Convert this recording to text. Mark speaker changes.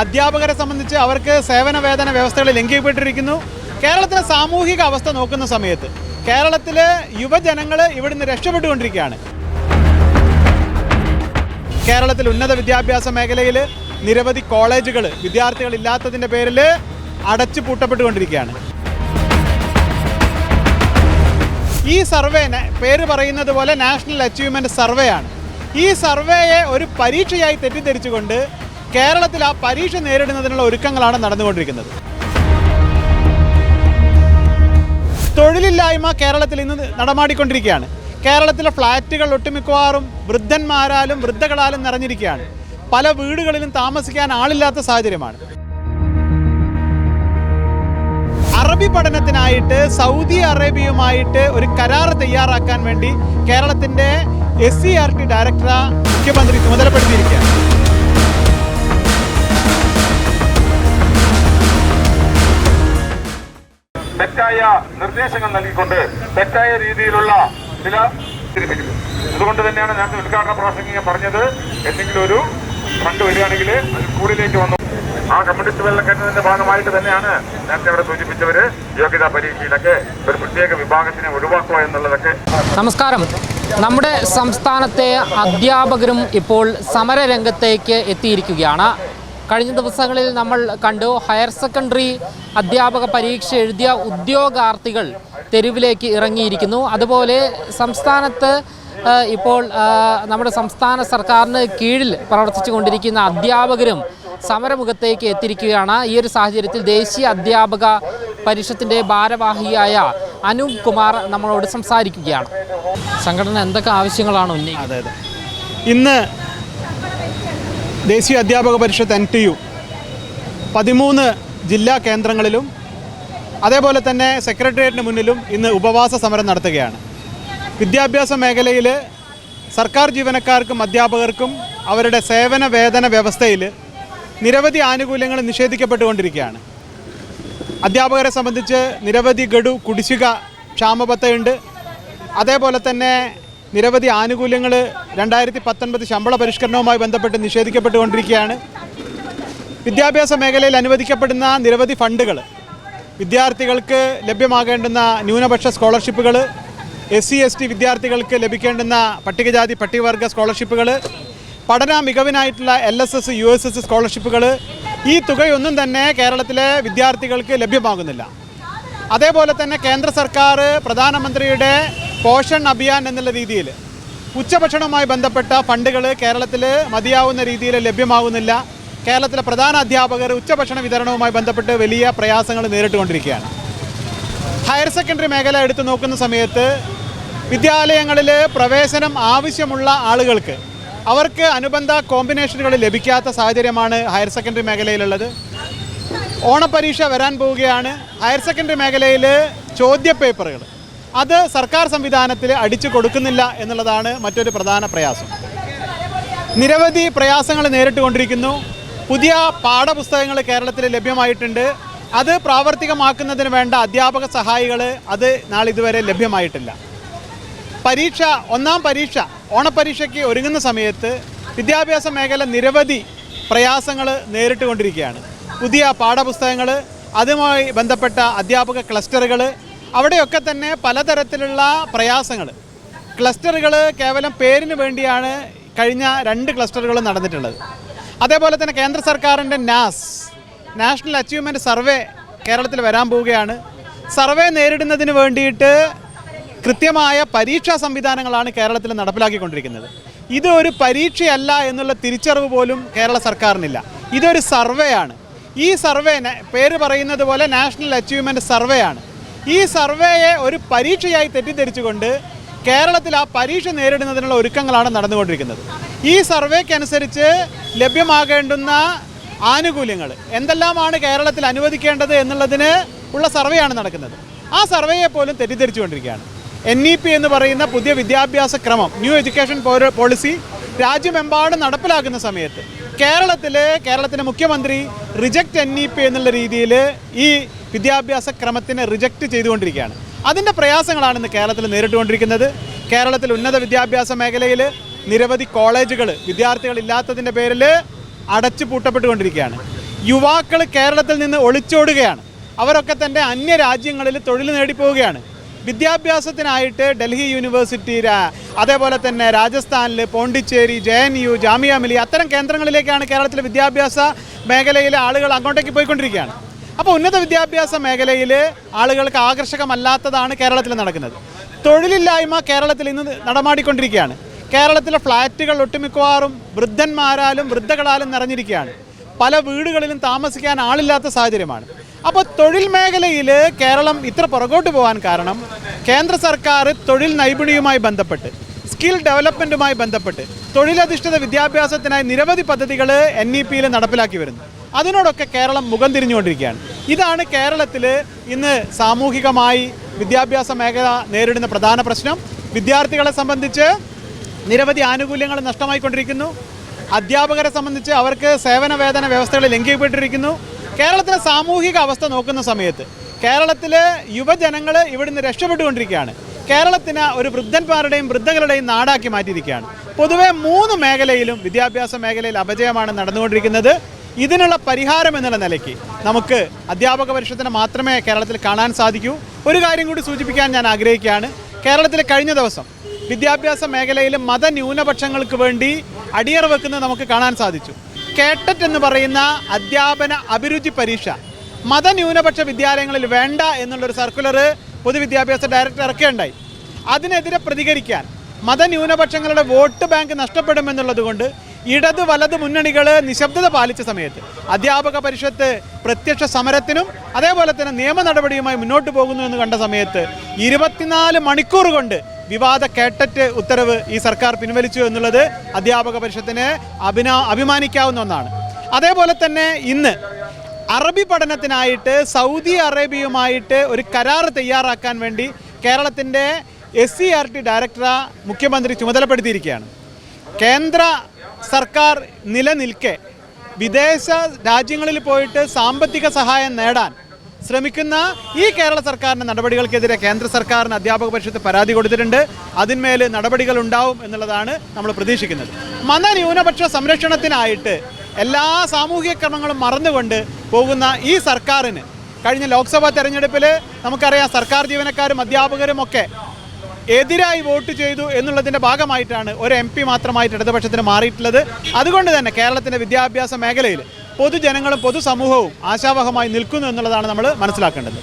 Speaker 1: അധ്യാപകരെ സംബന്ധിച്ച് അവർക്ക് സേവന വേതന വ്യവസ്ഥകൾ ലംഘിക്കപ്പെട്ടിരിക്കുന്നു. കേരളത്തിലെ സാമൂഹിക അവസ്ഥ നോക്കുന്ന സമയത്ത് കേരളത്തിലെ യുവജനങ്ങൾ ഇവിടുന്ന് രക്ഷപ്പെട്ടുകൊണ്ടിരിക്കുകയാണ്. കേരളത്തിൽ ഉന്നത വിദ്യാഭ്യാസ മേഖലയിൽ നിരവധി കോളേജുകൾ വിദ്യാർത്ഥികൾ ഇല്ലാത്തതിന്റെ പേരിൽ അടച്ചു പൂട്ടപ്പെട്ടുകൊണ്ടിരിക്കുകയാണ്. ഈ സർവേ പേര് പറയുന്നത് പോലെ നാഷണൽ അച്ചീവ്മെന്റ് സർവേ ആണ് ഈ സർവേയെ ഒരു പരീക്ഷയായി തെറ്റിദ്ധരിച്ചുകൊണ്ട് കേരളത്തിൽ ആ പരീക്ഷ നേരിടുന്നതിനുള്ള ഒരുക്കങ്ങളാണ് നടന്നുകൊണ്ടിരിക്കുന്നത്. തൊഴിലില്ലായ്മ കേരളത്തിൽ ഇന്ന് നടമാടിക്കൊണ്ടിരിക്കുകയാണ്. കേരളത്തിലെ ഫ്ലാറ്റുകൾ ഒട്ടുമിക്കവാറും വൃദ്ധന്മാരാലും വൃദ്ധകളാലും നിറഞ്ഞിരിക്കുകയാണ്. പല വീടുകളിലും താമസിക്കാൻ ആളില്ലാത്ത സാഹചര്യമാണ്. അറബി പഠനത്തിനായിട്ട് സൗദി അറേബ്യയുമായിട്ട് ഒരു കരാർ തയ്യാറാക്കാൻ വേണ്ടി കേരളത്തിന്റെ എസ് സി ആർ ടി ഡയറക്ടറെ മുഖ്യമന്ത്രി ചുമതലപ്പെടുത്തിയിരിക്കുകയാണ്.
Speaker 2: നിർദ്ദേശങ്ങൾ നൽകിക്കൊണ്ട് തെറ്റായ രീതിയിലുള്ള ചില അതുകൊണ്ട് തന്നെയാണ് ഞാൻ ഉദ്ഘാടന പ്രാസംഗികം പറഞ്ഞത്. എന്തെങ്കിലും ഒരു ഫണ്ട് വരികയാണെങ്കിൽ സ്കൂളിലേക്ക് വന്നു. ആ കമ്മ്യൂണിസ്റ്റ് വെള്ളക്കെട്ടിന്റെ ഭാഗമായിട്ട് തന്നെയാണ് നേരത്തെ അവിടെ സൂചിപ്പിച്ചവര് യോഗ്യതാ പരീക്ഷയിലൊക്കെ ഒരു പ്രത്യേക വിഭാഗത്തിനെ ഒഴിവാക്കുക എന്നുള്ളതൊക്കെ
Speaker 3: നമസ്കാരം. നമ്മുടെ സംസ്ഥാനത്തെ അധ്യാപകരും ഇപ്പോൾ സമരരംഗത്തേക്ക് എത്തിയിരിക്കുകയാണ്. കഴിഞ്ഞ ദിവസങ്ങളിൽ നമ്മൾ കണ്ടു ഹയർ സെക്കൻഡറി അധ്യാപക പരീക്ഷ എഴുതിയ ഉദ്യോഗാർത്ഥികൾ തെരുവിലേക്ക് ഇറങ്ങിയിരിക്കുന്നു. അതുപോലെ സംസ്ഥാനത്ത് ഇപ്പോൾ നമ്മുടെ സംസ്ഥാന സർക്കാരിന് കീഴിൽ പ്രവർത്തിച്ചു കൊണ്ടിരിക്കുന്ന അധ്യാപകരും സമരമുഖത്തേക്ക് എത്തിയിരിക്കുകയാണ്. ഈ ഒരു സാഹചര്യത്തിൽ ദേശീയ അധ്യാപക പരിഷത്തിന്റെ ഭാരവാഹിയായ അനൂപ് കുമാർ നമ്മളോട് സംസാരിക്കുകയാണ്. സംഘടന എന്തൊക്കെ ആവശ്യങ്ങളാണ് ഉന്നയിക്കുന്നത്?
Speaker 1: ഇന്ന് ദേശീയ അധ്യാപക പരിഷത്ത് എൻ ടി യു പതിമൂന്ന് ജില്ലാ കേന്ദ്രങ്ങളിലും അതേപോലെ തന്നെ സെക്രട്ടേറിയറ്റിന് മുന്നിലും ഇന്ന് ഉപവാസ സമരം നടത്തുകയാണ്. വിദ്യാഭ്യാസ മേഖലയിൽ സർക്കാർ ജീവനക്കാർക്കും അധ്യാപകർക്കും അവരുടെ സേവന വേതന വ്യവസ്ഥയിൽ നിരവധി ആനുകൂല്യങ്ങൾ നിഷേധിക്കപ്പെട്ടുകൊണ്ടിരിക്കുകയാണ്. അധ്യാപകരെ സംബന്ധിച്ച് നിരവധി ഗഡു കുടിശ്ശിക ക്ഷാമബത്തയുണ്ട്. അതേപോലെ തന്നെ നിരവധി ആനുകൂല്യങ്ങൾ രണ്ടായിരത്തി പത്തൊൻപത് ശമ്പള പരിഷ്കരണവുമായി ബന്ധപ്പെട്ട് നിഷേധിക്കപ്പെട്ടുകൊണ്ടിരിക്കുകയാണ്. വിദ്യാഭ്യാസ മേഖലയിൽ അനുവദിക്കപ്പെടുന്ന നിരവധി ഫണ്ടുകൾ വിദ്യാർത്ഥികൾക്ക് ലഭ്യമാകേണ്ടുന്ന ന്യൂനപക്ഷ സ്കോളർഷിപ്പുകൾ എസ് സി എസ് ടി വിദ്യാർത്ഥികൾക്ക് ലഭിക്കേണ്ടുന്ന പട്ടികജാതി പട്ടികവർഗ സ്കോളർഷിപ്പുകൾ പഠന മികവിനായിട്ടുള്ള L S S U S S സ്കോളർഷിപ്പുകൾ ഈ തുകയൊന്നും തന്നെ കേരളത്തിലെ വിദ്യാർത്ഥികൾക്ക് ലഭ്യമാകുന്നില്ല. അതേപോലെ തന്നെ കേന്ദ്ര സർക്കാർ പ്രധാനമന്ത്രിയുടെ പോഷൺ അഭിയാൻ എന്നുള്ള രീതിയിൽ. ഉച്ചഭക്ഷണവുമായി ബന്ധപ്പെട്ട ഫണ്ടുകൾ കേരളത്തിൽ മതിയാവുന്ന രീതിയിൽ ലഭ്യമാകുന്നില്ല കേരളത്തിലെ പ്രധാന അധ്യാപകർ ഉച്ചഭക്ഷണ വിതരണവുമായി ബന്ധപ്പെട്ട് വലിയ പ്രയാസങ്ങൾ നേരിട്ടുകൊണ്ടിരിക്കുകയാണ്. ഹയർ സെക്കൻഡറി മേഖല എടുത്തു നോക്കുന്ന സമയത്ത് വിദ്യാലയങ്ങളിൽ പ്രവേശനം ആവശ്യമുള്ള ആളുകൾക്ക് അവർക്ക് അനുബന്ധ കോമ്പിനേഷനുകൾ ലഭിക്കാത്ത സാഹചര്യമാണ് ഹയർ സെക്കൻഡറി മേഖലയിലുള്ളത്. ഓണപ്പരീക്ഷ വരാൻ പോവുകയാണ്. ഹയർ സെക്കൻഡറി മേഖലയിൽ ചോദ്യപേപ്പറുകൾ അത് സർക്കാർ സംവിധാനത്തിൽ അടിച്ചു കൊടുക്കുന്നില്ല എന്നുള്ളതാണ് മറ്റൊരു പ്രധാന പ്രയാസം. നിരവധി പ്രയാസങ്ങൾ നേരിട്ടുകൊണ്ടിരിക്കുന്നു. പുതിയ പാഠപുസ്തകങ്ങൾ കേരളത്തിൽ ലഭ്യമായിട്ടുണ്ട്. അത് പ്രാവർത്തികമാക്കുന്നതിന് വേണ്ട അധ്യാപക സഹായികൾ അത് നാളിതുവരെ ലഭ്യമായിട്ടില്ല. പരീക്ഷ ഒന്നാം പരീക്ഷ ഓണപ്പരീക്ഷയ്ക്ക് ഒരുങ്ങുന്ന സമയത്ത് വിദ്യാഭ്യാസ മേഖല നിരവധി പ്രയാസങ്ങൾ നേരിട്ടുകൊണ്ടിരിക്കുകയാണ്. പുതിയ പാഠപുസ്തകങ്ങൾ അതുമായി ബന്ധപ്പെട്ട അധ്യാപക ക്ലസ്റ്ററുകൾ അവിടെയൊക്കെ തന്നെ പലതരത്തിലുള്ള പ്രയാസങ്ങൾ. ക്ലസ്റ്ററുകൾ കേവലം പേരിന് വേണ്ടിയാണ് കഴിഞ്ഞ രണ്ട് ക്ലസ്റ്ററുകളും നടന്നിട്ടുള്ളത്. അതേപോലെ തന്നെ കേന്ദ്ര സർക്കാരിന്റെ നാസ് നാഷണൽ അച്ചീവ്മെന്റ് സർവേ കേരളത്തിൽ വരാൻ പോവുകയാണ്. സർവേ നേരിടുന്നതിന് വേണ്ടിയിട്ട് കൃത്യമായ പരീക്ഷാ സംവിധാനങ്ങളാണ് കേരളത്തിൽ നടപ്പിലാക്കിക്കൊണ്ടിരിക്കുന്നത്. ഇത് ഒരു പരീക്ഷയല്ല എന്നുള്ള തിരിച്ചറിവ് പോലും കേരള സർക്കാരിനില്ല. ഇതൊരു സർവേ ആണ് ഈ സർവേ പേര് പറയുന്നത് പോലെ നാഷണൽ അച്ചീവ്മെന്റ് സർവേ ആണ് ഈ സർവേയെ ഒരു പരീക്ഷയായി തെറ്റിദ്ധരിച്ചുകൊണ്ട് കേരളത്തിൽ ആ പരീക്ഷ നേരിടുന്നതിനുള്ള ഒരുക്കങ്ങളാണ് നടന്നുകൊണ്ടിരിക്കുന്നത്. ഈ സർവേക്കനുസരിച്ച് ലഭ്യമാകേണ്ടുന്ന ആനുകൂല്യങ്ങൾ എന്തെല്ലാമാണ് കേരളത്തിൽ അനുവദിക്കേണ്ടത് എന്നുള്ളതിന് ഉള്ള സർവേയാണ് നടക്കുന്നത്. ആ സർവേയെ പോലും തെറ്റിദ്ധരിച്ചുകൊണ്ടിരിക്കുകയാണ്. എൻ ഇ പി എന്ന് പറയുന്ന പുതിയ വിദ്യാഭ്യാസ ക്രമം ന്യൂ എഡ്യൂക്കേഷൻ പോളിസി രാജ്യമെമ്പാടും നടപ്പിലാക്കുന്ന സമയത്ത് കേരളത്തിൽ കേരളത്തിന്റെ മുഖ്യമന്ത്രി റിജക്റ്റ് എൻ ഇ പി എന്നുള്ള രീതിയിൽ ഈ വിദ്യാഭ്യാസ ക്രമത്തിനെ റിജക്റ്റ് ചെയ്തുകൊണ്ടിരിക്കുകയാണ്. അതിന്റെ പ്രയാസങ്ങളാണ് ഇന്ന് കേരളത്തിൽ നേരിട്ടുകൊണ്ടിരിക്കുന്നത്. കേരളത്തിൽ ഉന്നത വിദ്യാഭ്യാസ മേഖലയിൽ നിരവധി കോളേജുകൾ വിദ്യാർത്ഥികൾ ഇല്ലാത്തതിന്റെ പേരിൽ അടച്ചു പൂട്ടപ്പെട്ടുകൊണ്ടിരിക്കുകയാണ്. യുവാക്കൾ കേരളത്തിൽ നിന്ന് ഒളിച്ചോടുകയാണ്. അവരൊക്കെ തന്നെ അന്യ രാജ്യങ്ങളിൽ തൊഴിൽ നേടിപ്പോവുകയാണ്. വിദ്യാഭ്യാസത്തിനായിട്ട് ഡൽഹി യൂണിവേഴ്സിറ്റി അതേപോലെ തന്നെ രാജസ്ഥാനിൽ Pondicherry J N U Jamia Millia അത്തരം കേന്ദ്രങ്ങളിലേക്കാണ് കേരളത്തിലെ വിദ്യാഭ്യാസ മേഖലയിലെ ആളുകൾ അങ്ങോട്ടേക്ക് പോയിക്കൊണ്ടിരിക്കുകയാണ്. അപ്പോൾ ഉന്നത വിദ്യാഭ്യാസ മേഖലയിൽ ആളുകൾക്ക് ആകർഷകമല്ലാത്തതാണ് കേരളത്തിൽ നടക്കുന്നത്. തൊഴിലില്ലായ്മ കേരളത്തിൽ ഇന്ന് നടമാടിക്കൊണ്ടിരിക്കുകയാണ്. കേരളത്തിലെ ഫ്ലാറ്റുകൾ ഒട്ടുമിക്കവാറും വൃദ്ധന്മാരാലും വൃദ്ധകളാലും നിറഞ്ഞിരിക്കുകയാണ്. പല വീടുകളിലും താമസിക്കാൻ ആളില്ലാത്ത സാഹചര്യമാണ്. അപ്പോൾ തൊഴിൽ മേഖലയിൽ കേരളം ഇത്ര പുറകോട്ട് പോകാൻ കാരണം കേന്ദ്ര സർക്കാർ തൊഴിൽ നൈപുണിയുമായി ബന്ധപ്പെട്ട് സ്കിൽ ഡെവലപ്മെന്റുമായി ബന്ധപ്പെട്ട് തൊഴിലധിഷ്ഠിത വിദ്യാഭ്യാസത്തിനായി നിരവധി പദ്ധതികൾ എൻ ഇ പിയിൽ നടപ്പിലാക്കി വരുന്നു. അതിനോടൊക്കെ കേരളം മുഖം തിരിഞ്ഞുകൊണ്ടിരിക്കുകയാണ്. ഇതാണ് കേരളത്തിൽ ഇന്ന് സാമൂഹികമായി വിദ്യാഭ്യാസ മേഖല നേരിടുന്ന പ്രധാന പ്രശ്നം. വിദ്യാർത്ഥികളെ സംബന്ധിച്ച് നിരവധി ആനുകൂല്യങ്ങൾ നഷ്ടമായിക്കൊണ്ടിരിക്കുന്നു. അധ്യാപകരെ സംബന്ധിച്ച് അവർക്ക് സേവന വേതന വ്യവസ്ഥകൾ ലംഘിക്കപ്പെട്ടിരിക്കുന്നു. കേരളത്തിലെ സാമൂഹിക അവസ്ഥ നോക്കുന്ന സമയത്ത് കേരളത്തിലെ യുവജനങ്ങൾ ഇവിടുന്ന് രക്ഷപ്പെട്ടുകൊണ്ടിരിക്കുകയാണ്. കേരളത്തിന് ഒരു വൃദ്ധന്മാരുടെയും വൃദ്ധകളുടെയും നാടാക്കി മാറ്റിയിരിക്കുകയാണ്. പൊതുവെ മൂന്ന് മേഖലയിലും വിദ്യാഭ്യാസ മേഖലയിൽ അപജയമാണ് നടന്നുകൊണ്ടിരിക്കുന്നത്. ഇതിനുള്ള പരിഹാരം എന്നുള്ള നിലയ്ക്ക് നമുക്ക് അധ്യാപക പരിഷത്തിനെ മാത്രമേ കേരളത്തിൽ കാണാൻ സാധിക്കൂ. ഒരു കാര്യം കൂടി സൂചിപ്പിക്കാൻ ഞാൻ ആഗ്രഹിക്കുകയാണ്. കേരളത്തിൽ കഴിഞ്ഞ ദിവസം വിദ്യാഭ്യാസ മേഖലയിൽ മതന്യൂനപക്ഷങ്ങൾക്ക് വേണ്ടി അടിയറ വെക്കുന്നത് നമുക്ക് കാണാൻ സാധിച്ചു. കേട്ടറ്റ് എന്ന് പറയുന്ന അധ്യാപന അഭിരുചി പരീക്ഷ മതന്യൂനപക്ഷ വിദ്യാലയങ്ങളിൽ വേണ്ട എന്നുള്ളൊരു സർക്കുലർ പൊതുവിദ്യാഭ്യാസ ഡയറക്ടർ ഇറക്കുകയുണ്ടായി അതിനെതിരെ പ്രതികരിക്കാൻ മതന്യൂനപക്ഷങ്ങളുടെ വോട്ട് ബാങ്ക് നഷ്ടപ്പെടുമെന്നുള്ളത് കൊണ്ട് ഇടത് വലത് മുന്നണികൾ നിശബ്ദത പാലിച്ച സമയത്ത് അധ്യാപക പരിഷത്ത് പ്രത്യക്ഷ സമരത്തിനും അതേപോലെ തന്നെ നിയമ നടപടിയുമായി മുന്നോട്ട് പോകുന്നു എന്ന് കണ്ട സമയത്ത് ഇരുപത്തിനാല് മണിക്കൂർ കൊണ്ട് വിവാദ കേട്ടറ്റ് ഉത്തരവ് ഈ സർക്കാർ പിൻവലിച്ചു എന്നുള്ളത് അധ്യാപക പരിഷത്തിന് അഭിന അഭിമാനിക്കാവുന്ന ഒന്നാണ്. അതേപോലെ തന്നെ ഇന്ന് അറബി പഠനത്തിനായിട്ട് സൗദി അറേബ്യയുമായിട്ട് ഒരു കരാർ തയ്യാറാക്കാൻ വേണ്ടി കേരളത്തിന്റെ എസ് സി ആർ ടി ഡയറക്ടറെ മുഖ്യമന്ത്രി ചുമതലപ്പെടുത്തിയിരിക്കുകയാണ്. കേന്ദ്ര സർക്കാർ നിലനിൽക്കെ വിദേശ രാജ്യങ്ങളിൽ പോയിട്ട് സാമ്പത്തിക സഹായം നേടാൻ ശ്രമിക്കുന്ന ഈ കേരള സർക്കാരിന്റെ നടപടികൾക്കെതിരെ കേന്ദ്ര സർക്കാരിന് അധ്യാപക പരിഷത്ത് പരാതി കൊടുത്തിട്ടുണ്ട്. അതിന്മേൽ നടപടികൾ ഉണ്ടാവും എന്നുള്ളതാണ് നമ്മൾ പ്രതീക്ഷിക്കുന്നത്. മതന്യൂനപക്ഷ സംരക്ഷണത്തിനായിട്ട് എല്ലാ സാമൂഹിക ക്രമങ്ങളും മറന്നുകൊണ്ട് പോകുന്ന ഈ സർക്കാരിന് കഴിഞ്ഞ ലോക്സഭാ തെരഞ്ഞെടുപ്പിൽ നമുക്കറിയാം സർക്കാർ ജീവനക്കാരും അധ്യാപകരും ഒക്കെ എതിരായി വോട്ട് ചെയ്തു എന്നുള്ളതിന്റെ ഭാഗമായിട്ടാണ് ഒരു എം പി മാത്രമായിട്ട് ഇടതുപക്ഷത്തിന് മാറിയിട്ടുള്ളത്. അതുകൊണ്ട് തന്നെ കേരളത്തിന്റെ വിദ്യാഭ്യാസ മേഖലയിൽ പൊതുജനങ്ങളും പൊതുസമൂഹവും ആശാവഹമായി നിൽക്കുന്നു എന്നുള്ളതാണ് നമ്മൾ മനസ്സിലാക്കേണ്ടത്.